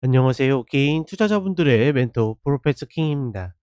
안녕하세요. 개인 투자자분들의 멘토 프로페서 킹입니다.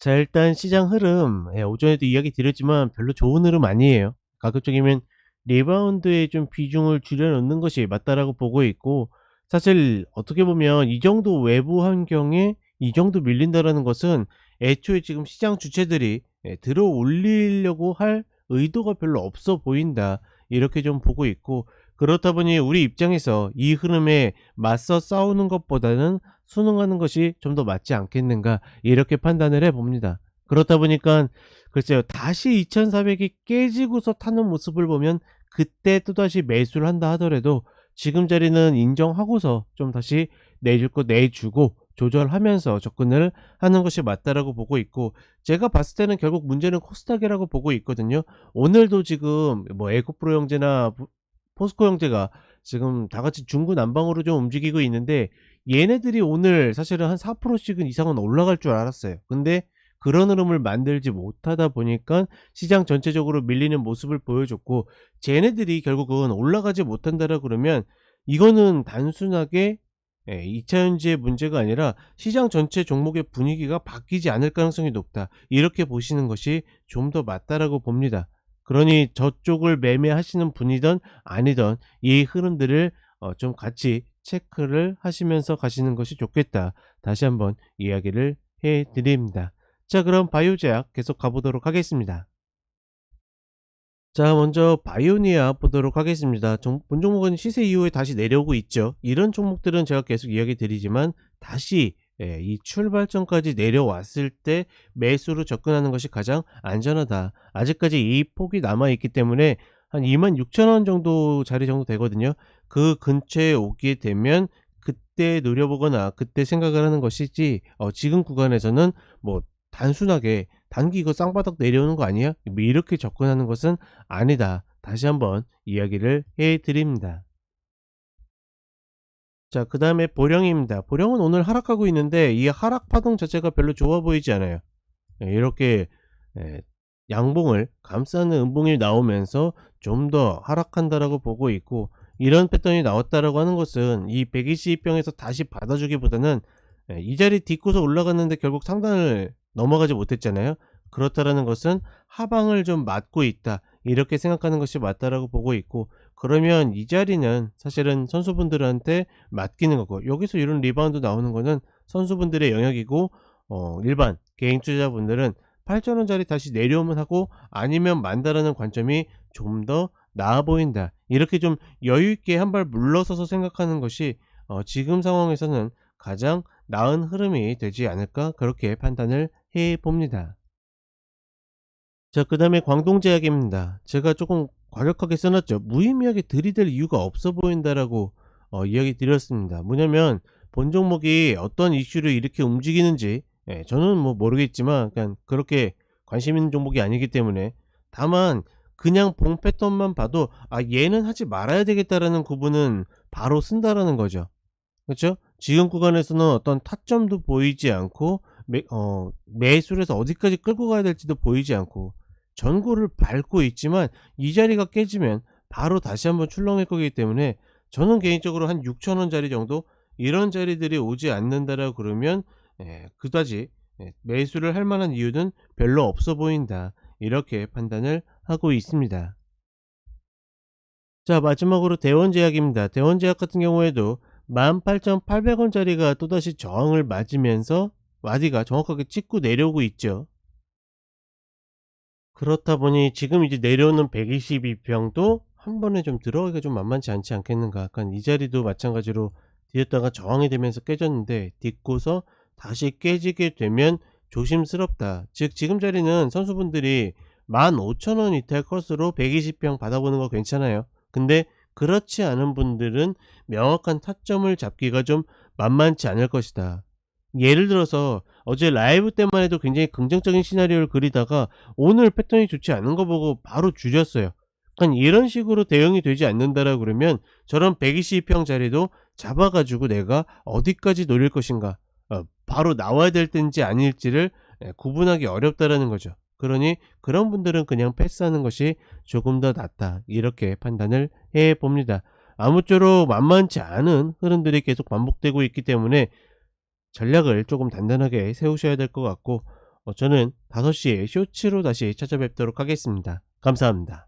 자, 일단 시장 흐름, 예, 오전에도 이야기 드렸지만 별로 좋은 흐름 아니에요. 가급적이면 리바운드에 좀 비중을 줄여놓는 것이 맞다라고 보고 있고, 사실 어떻게 보면 이 정도 외부 환경에 이 정도 밀린다라는 것은 애초에 지금 시장 주체들이 예, 들어 올리려고 할 의도가 별로 없어 보인다. 이렇게 좀 보고 있고, 그렇다 보니 우리 입장에서 이 흐름에 맞서 싸우는 것보다는 순응하는 것이 좀 더 맞지 않겠는가 이렇게 판단을 해 봅니다. 그렇다 보니까 글쎄요 다시 2400이 깨지고서 타는 모습을 보면 그때 또다시 매수를 한다 하더라도 지금 자리는 인정하고서 좀 다시 내줄 거 내주고 조절하면서 접근을 하는 것이 맞다라고 보고 있고 제가 봤을 때는 결국 문제는 코스닥이라고 보고 있거든요. 오늘도 지금 뭐 에코프로 형제나 포스코 형제가 지금 다 같이 중구난방으로 좀 움직이고 있는데 얘네들이 오늘 사실은 한 4%씩은 이상은 올라갈 줄 알았어요. 근데 그런 흐름을 만들지 못하다 보니까 시장 전체적으로 밀리는 모습을 보여줬고 쟤네들이 결국은 올라가지 못한다라 그러면 이거는 단순하게 예, 2차전지의 문제가 아니라 시장 전체 종목의 분위기가 바뀌지 않을 가능성이 높다. 이렇게 보시는 것이 좀 더 맞다라고 봅니다. 그러니 저쪽을 매매하시는 분이든 아니든 이 흐름들을 어, 좀 같이 체크를 하시면서 가시는 것이 좋겠다. 다시 한번 이야기를 해 드립니다. 자, 그럼 바이오제약 계속 가보도록 하겠습니다. 자, 먼저 바이오니아 보도록 하겠습니다. 종, 본 종목은 시세 이후에 다시 내려오고 있죠. 이런 종목들은 제가 계속 이야기 드리지만 다시 예, 이 출발점까지 내려왔을 때 매수로 접근하는 것이 가장 안전하다. 아직까지 이 폭이 남아있기 때문에 한 26,000원 정도 자리 정도 되거든요. 그 근처에 오게 되면 그때 노려보거나 그때 생각을 하는 것이지 어, 지금 구간에서는 뭐 단순하게 단기 이거 쌍바닥 내려오는 거 아니야? 뭐 이렇게 접근하는 것은 아니다. 다시 한번 이야기를 해 드립니다. 자, 그 다음에 보령입니다. 보령은 오늘 하락하고 있는데 이 하락 파동 자체가 별로 좋아 보이지 않아요. 예, 이렇게 예, 양봉을 감싸는 음봉이 나오면서 좀 더 하락한다라고 보고 있고 이런 패턴이 나왔다라고 하는 것은 이 120병에서 다시 받아주기보다는 예, 이 자리 딛고서 올라갔는데 결국 상단을 넘어가지 못했잖아요. 그렇다라는 것은 하방을 좀 맞고 있다. 이렇게 생각하는 것이 맞다라고 보고 있고 그러면 이 자리는 사실은 선수분들한테 맡기는 거고 여기서 이런 리바운드 나오는 거는 선수분들의 영역이고 어, 일반 개인 투자자분들은 8천원짜리 다시 내려오면 하고 아니면 만다라는 관점이 좀 더 나아 보인다 이렇게 좀 여유있게 한 발 물러서서 생각하는 것이 어, 지금 상황에서는 가장 나은 흐름이 되지 않을까 그렇게 판단을 해 봅니다 자, 그 다음에 광동제약입니다. 제가 조금 과격하게 써놨죠. 무의미하게 들이댈 이유가 없어 보인다라고 어, 이야기 드렸습니다. 뭐냐면 본 종목이 어떤 이슈를 이렇게 움직이는지 예, 저는 뭐 모르겠지만 그냥 그렇게 관심 있는 종목이 아니기 때문에 다만 그냥 봉 패턴만 봐도 아 얘는 하지 말아야 되겠다라는 구분은 바로 쓴다라는 거죠. 그렇죠? 지금 구간에서는 어떤 타점도 보이지 않고 매, 어, 매수를 서 어디까지 끌고 가야 될지도 보이지 않고 전고를 밟고 있지만 이 자리가 깨지면 바로 다시 한번 출렁일 거기 때문에 저는 개인적으로 한 6천원짜리 정도 이런 자리들이 오지 않는다라고 그러면 예, 그다지 예, 매수를 할 만한 이유는 별로 없어 보인다. 이렇게 판단을 하고 있습니다. 자 마지막으로 대원제약입니다. 대원제약 같은 경우에도 18,800원짜리가 또다시 저항을 맞으면서 와디가 정확하게 찍고 내려오고 있죠. 그렇다 보니 지금 이제 내려오는 122평도 한 번에 좀 들어가기가 좀 만만치 않지 않겠는가. 약간 이 자리도 마찬가지로 뒤었다가 저항이 되면서 깨졌는데 딛고서 다시 깨지게 되면 조심스럽다. 즉 지금 자리는 선수분들이 15,000원 이탈 컷으로 120평 받아보는 거 괜찮아요. 근데 그렇지 않은 분들은 명확한 타점을 잡기가 좀 만만치 않을 것이다. 예를 들어서 어제 라이브 때만 해도 굉장히 긍정적인 시나리오를 그리다가 오늘 패턴이 좋지 않은 거 보고 바로 줄였어요. 그러니까 이런 식으로 대응이 되지 않는다라 그러면 저런 122평 자리도 잡아가지고 내가 어디까지 노릴 것인가 어, 바로 나와야 될 때인지 아닐지를 예, 구분하기 어렵다라는 거죠. 그러니 그런 분들은 그냥 패스하는 것이 조금 더 낫다 이렇게 판단을 해 봅니다. 아무쪼록 만만치 않은 흐름들이 계속 반복되고 있기 때문에 전략을 조금 단단하게 세우셔야 될 것 같고 어, 저는 5시에 쇼츠로 다시 찾아뵙도록 하겠습니다. 감사합니다.